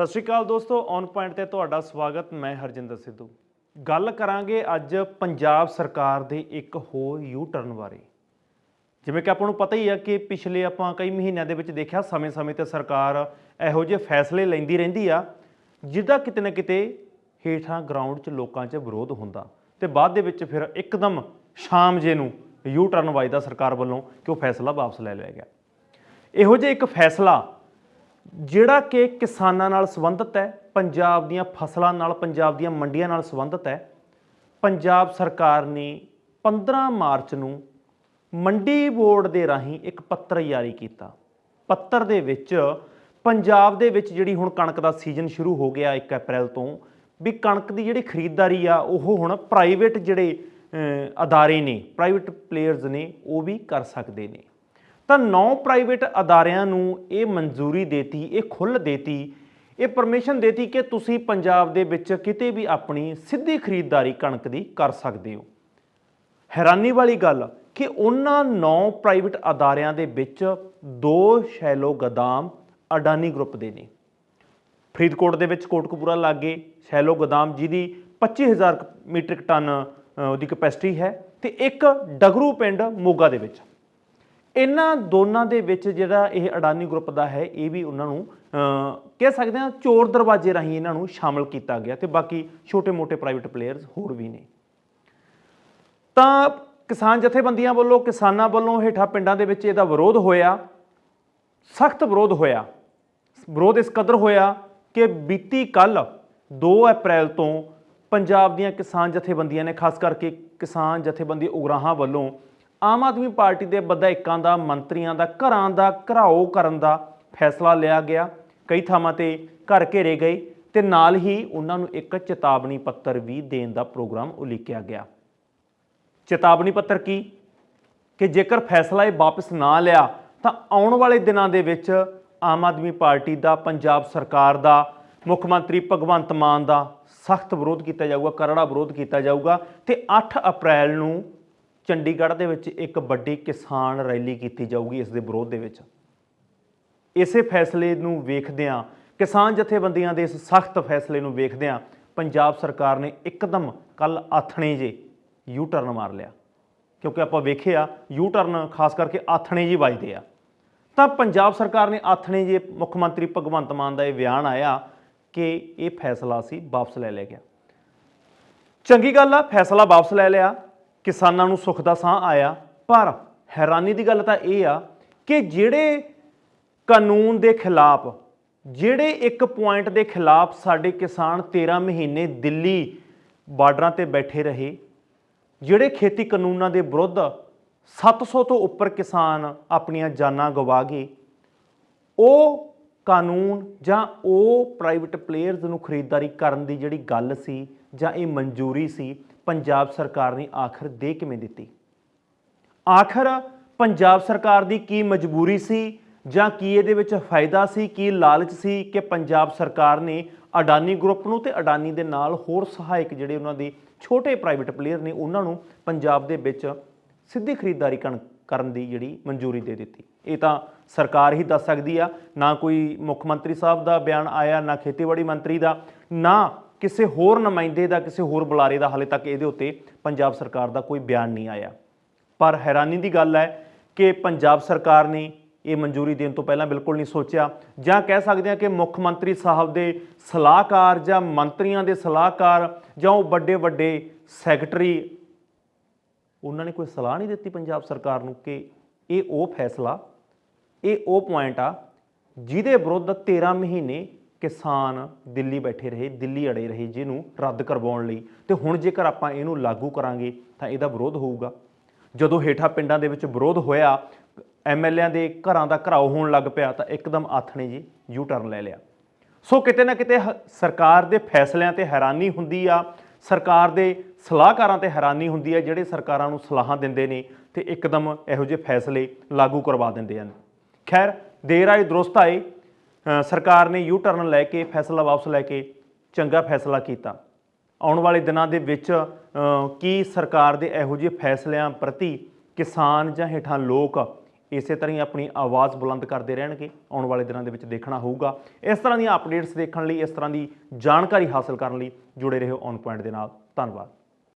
ਸਤਿ ਸ਼੍ਰੀ ਅਕਾਲ ਦੋਸਤੋ on point ਤੇ ਤੁਹਾਡਾ ਸਵਾਗਤ, ਮੈਂ ਹਰਜਿੰਦਰ ਸਿੱਧੂ। ਗੱਲ ਕਰਾਂਗੇ ਅੱਜ ਪੰਜਾਬ ਸਰਕਾਰ ਦੇ ਇੱਕ ਹੋਰ ਯੂ ਟਰਨ ਬਾਰੇ। ਜਿਵੇਂ ਕਿ ਆਪਾਂ ਨੂੰ ਪਤਾ ਹੀ ਆ ਕਿ ਪਿਛਲੇ ਆਪਾਂ ਕਈ ਮਹੀਨਿਆਂ ਦੇ ਵਿੱਚ ਦੇਖਿਆ, ਸਮੇਂ-ਸਮੇਂ ਤੇ ਸਰਕਾਰ ਇਹੋ ਜਿਹੇ ਫੈਸਲੇ ਲੈਂਦੀ ਰਹਿੰਦੀ ਆ ਜਿਹਦਾ ਕਿਤੇ ਨਾ ਕਿਤੇ ਹੇਠਾਂ ਗਰਾਊਂਡ 'ਚ ਲੋਕਾਂ 'ਚ ਵਿਰੋਧ ਹੁੰਦਾ। ਤੇ ਬਾਅਦ ਦੇ ਵਿੱਚ ਫਿਰ ਇੱਕਦਮ ਸ਼ਾਮ ਜੇ ਨੂੰ ਯੂ ਟਰਨ ਵੱਜਦਾ ਸਰਕਾਰ ਵੱਲੋਂ ਕਿ ਉਹ ਫੈਸਲਾ ਵਾਪਸ ਲੈ ਲਿਆ ਗਿਆ। ਇਹੋ ਜਿਹੇ ਇੱਕ ਫੈਸਲਾ ਜਿਹੜਾ ਕਿ ਕਿਸਾਨਾਂ ਨਾਲ ਸੰਬੰਧਿਤ ਹੈ, ਪੰਜਾਬ ਦੀਆਂ ਫਸਲਾਂ ਨਾਲ, ਪੰਜਾਬ ਦੀਆਂ ਮੰਡੀਆਂ ਨਾਲ ਸੰਬੰਧਿਤ ਹੈ, ਪੰਜਾਬ ਸਰਕਾਰ ਨੇ 15 ਮਾਰਚ ਨੂੰ ਮੰਡੀ ਬੋਰਡ ਦੇ ਰਾਹੀਂ ਇੱਕ ਪੱਤਰ ਜਾਰੀ ਕੀਤਾ। ਪੱਤਰ ਦੇ ਵਿੱਚ ਪੰਜਾਬ ਦੇ ਵਿੱਚ ਜਿਹੜੀ ਹੁਣ ਕਣਕ ਦਾ ਸੀਜ਼ਨ ਸ਼ੁਰੂ ਹੋ ਗਿਆ 1 ਅਪ੍ਰੈਲ ਤੋਂ, ਵੀ ਕਣਕ ਦੀ ਜਿਹੜੀ ਖਰੀਦਦਾਰੀ ਆ, ਉਹ ਹੁਣ ਪ੍ਰਾਈਵੇਟ ਜਿਹੜੇ ਅਦਾਰੇ ਨੇ, ਪ੍ਰਾਈਵੇਟ ਪਲੇਅਰਸ ਨੇ, ਉਹ ਵੀ ਕਰ ਸਕਦੇ ਨੇ। ਤਾਂ ਨੌ ਪ੍ਰਾਈਵੇਟ ਅਦਾਰਿਆਂ ਨੂੰ ਇਹ ਮਨਜ਼ੂਰੀ ਦੇਤੀ, ਇਹ ਖੁੱਲ੍ਹ ਦੇਤੀ, ਇਹ ਪਰਮਿਸ਼ਨ ਦੇਤੀ ਕਿ ਤੁਸੀਂ ਪੰਜਾਬ ਦੇ ਵਿੱਚ ਕਿਤੇ ਵੀ ਆਪਣੀ ਸਿੱਧੀ ਖਰੀਦਦਾਰੀ ਕਣਕ ਦੀ ਕਰ ਸਕਦੇ ਹੋ। ਹੈਰਾਨੀ ਵਾਲੀ ਗੱਲ ਕਿ ਉਹਨਾਂ ਨੌ ਪ੍ਰਾਈਵੇਟ ਅਦਾਰਿਆਂ ਦੇ ਵਿੱਚ ਦੋ ਸ਼ੈਲੋ ਗਦਾਮ ਅਡਾਨੀ ਗਰੁੱਪ ਦੇ ਨੇ। ਫਰੀਦਕੋਟ ਦੇ ਵਿੱਚ ਕੋਟਕਪੂਰਾ ਲਾਗੇ ਸ਼ੈਲੋ ਗੋਦਾਮ ਜਿਹਦੀ 25000 ਮੀਟ੍ਰਿਕ ਟਨ ਉਹਦੀ ਕਪੈਸਿਟੀ ਹੈ ਤੇ ਇੱਕ ਡਗਰੂ ਪਿੰਡ ਮੋਗਾ ਦੇ ਵਿੱਚ। ਇਹਨਾਂ ਦੋਨਾਂ ਦੇ ਵਿੱਚ ਜਿਹੜਾ ਇਹ ਅਡਾਨੀ ਗਰੁੱਪ ਦਾ ਹੈ, ਇਹ ਵੀ ਉਹਨਾਂ ਨੂੰ ਕਹਿ ਸਕਦੇ ਹਾਂ ਚੋਰ ਦਰਵਾਜ਼ੇ ਰਾਹੀਂ ਇਹਨਾਂ ਨੂੰ ਸ਼ਾਮਲ ਕੀਤਾ ਗਿਆ ਤੇ ਬਾਕੀ ਛੋਟੇ-ਮੋਟੇ ਪ੍ਰਾਈਵੇਟ ਪਲੇਅਰਸ ਹੋਰ ਵੀ ਨੇ। ਤਾਂ ਕਿਸਾਨ ਜਥੇਬੰਦੀਆਂ ਵੱਲੋਂ, ਕਿਸਾਨਾਂ ਵੱਲੋਂ ਹੇਠਾਂ ਪਿੰਡਾਂ ਦੇ ਵਿੱਚ ਇਹਦਾ ਵਿਰੋਧ ਹੋਇਆ, ਸਖਤ ਵਿਰੋਧ ਹੋਇਆ। ਵਿਰੋਧ ਇਸ ਕਦਰ ਹੋਇਆ ਕਿ ਬੀਤੀ ਕੱਲ 2 ਅਪ੍ਰੈਲ ਤੋਂ ਪੰਜਾਬ ਦੀਆਂ ਕਿਸਾਨ ਜਥੇਬੰਦੀਆਂ ਨੇ, ਖਾਸ ਕਰਕੇ ਕਿਸਾਨ ਜਥੇਬੰਦੀ ਉਗਰਾਹਾਂ ਵੱਲੋਂ ਆਮ ਆਦਮੀ ਪਾਰਟੀ ਦੇ ਵਿਧਾਇਕਾਂ ਦਾ, ਮੰਤਰੀਆਂ ਦਾ, ਘਰਾਂ ਦਾ ਘਰਾਓ ਕਰਨ ਦਾ ਫੈਸਲਾ ਲਿਆ ਗਿਆ। ਕਈ ਥਾਵਾਂ ਤੇ ਘਰ ਘੇਰੇ ਗਏ ਤੇ ਨਾਲ ਹੀ ਉਹਨਾਂ ਨੂੰ ਇੱਕ ਚੇਤਾਵਨੀ ਪੱਤਰ ਵੀ ਦੇਣ ਦਾ ਪ੍ਰੋਗਰਾਮ ਉਲੀਕਿਆ ਗਿਆ। ਚੇਤਾਵਨੀ ਪੱਤਰ ਕੀ? ਕਿ ਜੇਕਰ ਫੈਸਲਾ ਇਹ ਵਾਪਸ ਨਾ ਲਿਆ, ਤਾਂ ਆਉਣ ਵਾਲੇ ਦਿਨਾਂ ਦੇ ਵਿੱਚ ਆਮ ਆਦਮੀ ਪਾਰਟੀ ਦਾ, ਪੰਜਾਬ ਸਰਕਾਰ ਦਾ, ਮੁੱਖ ਮੰਤਰੀ ਭਗਵੰਤ ਮਾਨ ਦਾ ਸਖਤ ਵਿਰੋਧ ਕੀਤਾ ਜਾਊਗਾ, ਕਰੜਾ ਵਿਰੋਧ ਕੀਤਾ ਜਾਊਗਾ ਤੇ 8 ਅਪ੍ਰੈਲ ਨੂੰ ਚੰਡੀਗੜ੍ਹ ਦੇ ਵਿੱਚ ਇੱਕ ਵੱਡੀ ਕਿਸਾਨ ਰੈਲੀ ਕੀਤੀ ਜਾਊਗੀ ਇਸ ਦੇ ਵਿਰੋਧ ਦੇ ਵਿੱਚ। ਇਸੇ ਫੈਸਲੇ ਨੂੰ ਵੇਖਦਿਆਂ ਕਿਸਾਨ ਜਥੇਬੰਦੀਆਂ ਦੇ ਇਸ ਸਖਤ ਫੈਸਲੇ ਨੂੰ ਵੇਖਦਿਆਂ ਪੰਜਾਬ ਸਰਕਾਰ ਨੇ ਇੱਕਦਮ ਕੱਲ ਆਥਣੇ ਜੇ ਯੂ ਟਰਨ ਮਾਰ ਲਿਆ। ਕਿਉਂਕਿ ਆਪਾਂ ਵੇਖਿਆ ਯੂ ਟਰਨ ਖਾਸ ਕਰਕੇ ਆਥਣੇ ਜੀ ਵੱਜਦੇ ਆ। ਤਾਂ ਪੰਜਾਬ ਸਰਕਾਰ ਨੇ ਆਥਣੇ ਜੇ ਮੁੱਖ ਮੰਤਰੀ ਭਗਵੰਤ ਮਾਨ ਦਾ ਇਹ ਬਿਆਨ ਆਇਆ ਕਿ ਇਹ ਫੈਸਲਾ ਸੀ ਵਾਪਸ ਲੈ ਲਿਆ ਗਿਆ। ਚੰਗੀ ਗੱਲ ਆ, ਫੈਸਲਾ ਵਾਪਸ ਲੈ ਲਿਆ। ਕਿਸਾਨਾਂ ਨੂੰ ਸੁੱਖ ਦਾ ਸਾਹ ਆਇਆ। ਪਰ ਹੈਰਾਨੀ ਦੀ ਗੱਲ ਤਾਂ ਇਹ ਆ ਕਿ ਜਿਹੜੇ ਕਾਨੂੰਨ ਦੇ ਖਿਲਾਫ, ਜਿਹੜੇ ਇੱਕ ਪੁਆਇੰਟ ਦੇ ਖਿਲਾਫ ਸਾਡੇ ਕਿਸਾਨ 13 ਮਹੀਨੇ ਦਿੱਲੀ ਬਾਰਡਰਾਂ ਤੇ ਬੈਠੇ ਰਹੇ, ਜਿਹੜੇ ਖੇਤੀ ਕਾਨੂੰਨਾਂ ਦੇ ਵਿਰੁੱਧ 700 ਤੋਂ ਉੱਪਰ ਕਿਸਾਨ ਆਪਣੀਆਂ ਜਾਨਾਂ ਗਵਾ ਗਏ, ਉਹ ਕਾਨੂੰਨ ਜਾਂ ਉਹ ਪ੍ਰਾਈਵੇਟ ਪਲੇਅਰਸ ਨੂੰ ਖਰੀਦਦਾਰੀ ਕਰਨ ਦੀ ਜਿਹੜੀ ਗੱਲ ਸੀ ਜਾਂ ਇਹ ਮਨਜ਼ੂਰੀ ਸੀ ਪੰਜਾਬ ਸਰਕਾਰ ਨੇ ਆਖਰ ਦੇ ਕਿਵੇਂ ਦਿੱਤੀ? ਆਖਰ ਪੰਜਾਬ ਸਰਕਾਰ ਦੀ ਕੀ ਮਜਬੂਰੀ ਸੀ ਜਾਂ ਕੀ ਇਹਦੇ ਵਿੱਚ ਫਾਇਦਾ ਸੀ, ਕੀ ਲਾਲਚ ਸੀ ਕਿ ਪੰਜਾਬ ਸਰਕਾਰ ਨੇ ਅਡਾਨੀ ਗਰੁੱਪ ਨੂੰ ਤੇ ਅਡਾਨੀ ਦੇ ਨਾਲ ਹੋਰ ਸਹਾਇਕ ਜਿਹੜੇ ਉਹਨਾਂ ਦੇ ਛੋਟੇ ਪ੍ਰਾਈਵੇਟ ਪਲੇਅਰ ਨੇ ਉਹਨਾਂ ਨੂੰ ਪੰਜਾਬ ਦੇ ਵਿੱਚ ਸਿੱਧੀ ਖਰੀਦਦਾਰੀ ਕਰਨ ਕਰਨ ਦੀ ਜਿਹੜੀ ਮਨਜ਼ੂਰੀ ਦੇ ਦਿੱਤੀ। ਇਹ ਤਾਂ ਸਰਕਾਰ ਹੀ ਦੱਸ ਸਕਦੀ ਆ, ਨਾ ਕੋਈ ਮੁੱਖ ਮੰਤਰੀ ਸਾਹਿਬ ਦਾ ਬਿਆਨ ਆਇਆ, ਨਾ ਖੇਤੀਬਾੜੀ ਮੰਤਰੀ ਦਾ, ਨਾ ਕਿਸੇ ਹੋਰ ਨੁਮਾਇੰਦੇ ਦਾ, ਕਿਸੇ ਹੋਰ ਬੁਲਾਰੇ ਦਾ ਹਾਲੇ ਤੱਕ ਇਹਦੇ ਉੱਤੇ ਪੰਜਾਬ ਸਰਕਾਰ ਦਾ ਕੋਈ ਬਿਆਨ ਨਹੀਂ ਆਇਆ। ਪਰ ਹੈਰਾਨੀ ਦੀ ਗੱਲ ਹੈ ਕਿ ਪੰਜਾਬ ਸਰਕਾਰ ਨੇ ਇਹ ਮਨਜ਼ੂਰੀ ਦੇਣ ਤੋਂ ਪਹਿਲਾਂ ਬਿਲਕੁਲ ਨਹੀਂ ਸੋਚਿਆ। ਜਾਂ ਕਹਿ ਸਕਦੇ ਹਾਂ ਕਿ ਮੁੱਖ ਮੰਤਰੀ ਸਾਹਿਬ ਦੇ ਸਲਾਹਕਾਰ ਜਾਂ ਮੰਤਰੀਆਂ ਦੇ ਸਲਾਹਕਾਰ ਜਾਂ ਉਹ ਵੱਡੇ ਵੱਡੇ ਸੈਕਟਰੀ, ਉਹਨਾਂ ਨੇ ਕੋਈ ਸਲਾਹ ਨਹੀਂ ਦਿੱਤੀ ਪੰਜਾਬ ਸਰਕਾਰ ਨੂੰ ਕਿ ਇਹ ਉਹ ਫੈਸਲਾ, ਇਹ ਉਹ ਪੁਆਇੰਟ ਆ ਜਿਹਦੇ ਵਿਰੁੱਧ 13 ਮਹੀਨੇ ਕਿਸਾਨ ਦਿੱਲੀ ਬੈਠੇ ਰਹੇ, ਦਿੱਲੀ ਅੜੇ ਰਹੇ, ਜਿਹਨੂੰ ਰੱਦ ਕਰਵਾਉਣ ਲਈ। ਤੇ ਹੁਣ ਜੇਕਰ ਆਪਾਂ ਇਹਨੂੰ ਲਾਗੂ ਕਰਾਂਗੇ, ਤਾਂ ਇਹਦਾ ਵਿਰੋਧ ਹੋਊਗਾ। ਜਦੋਂ ਹੇਠਾਂ ਪਿੰਡਾਂ ਦੇ ਵਿੱਚ ਵਿਰੋਧ ਹੋਇਆ ਐਮਐਲਏਆਂ ਦੇ ਘਰਾਂ ਦਾ ਘਰਾਓ ਹੋਣ ਲੱਗ ਪਿਆ, ਤਾਂ ਇੱਕਦਮ ਆਥਣੇ ਜੀ ਯੂ ਟਰਨ ਲੈ ਲਿਆ। ਸੋ ਕਿਤੇ ਨਾ ਕਿਤੇ ਸਰਕਾਰ ਦੇ ਫੈਸਲਿਆਂ ਤੇ ਹੈਰਾਨੀ ਹੁੰਦੀ ਆ, ਸਰਕਾਰ ਦੇ ਸਲਾਹਕਾਰਾਂ ਤੇ ਹੈਰਾਨੀ ਹੁੰਦੀ ਆ, ਜਿਹੜੇ ਸਰਕਾਰਾਂ ਨੂੰ ਸਲਾਹਾਂ ਦਿੰਦੇ ਨੇ, ਤੇ ਇੱਕਦਮ ਇਹੋ ਜਿਹੇ ਫੈਸਲੇ ਲਾਗੂ ਕਰਵਾ ਦਿੰਦੇ ਹਨ। ਖੈਰ, ਦੇਰ ਆਏ, ਦਰੁਸਤ ਆਏ ਸਰਕਾਰ ਨੇ ਯੂ ਟਰਨ ਲੈ ਕੇ ਫੈਸਲਾ ਵਾਪਸ ਲੈ ਕੇ ਚੰਗਾ ਫੈਸਲਾ ਕੀਤਾ। ਆਉਣ ਵਾਲੇ ਦਿਨਾਂ ਦੇ ਵਿੱਚ ਕੀ ਸਰਕਾਰ ਦੇ ਇਹੋ ਜਿਹੇ ਫੈਸਲਿਆਂ ਪ੍ਰਤੀ ਕਿਸਾਨ ਜਾਂ ਹੇਠਾਂ ਲੋਕ ਇਸੇ ਤਰ੍ਹਾਂ ਹੀ ਆਪਣੀ ਆਵਾਜ਼ ਬੁਲੰਦ ਕਰਦੇ ਰਹਿਣਗੇ? ਆਉਣ ਵਾਲੇ ਦਿਨਾਂ ਦੇ ਵਿੱਚ ਦੇਖਣਾ ਹੋਊਗਾ। ਇਸ ਤਰ੍ਹਾਂ ਦੀਆਂ ਅਪਡੇਟਸ ਦੇਖਣ ਲਈ, ਇਸ ਤਰ੍ਹਾਂ ਦੀ ਜਾਣਕਾਰੀ ਹਾਸਲ ਕਰਨ ਲਈ ਜੁੜੇ ਰਹੋ ਔਨ ਪੁਆਇੰਟ ਦੇ ਨਾਲ। ਧੰਨਵਾਦ।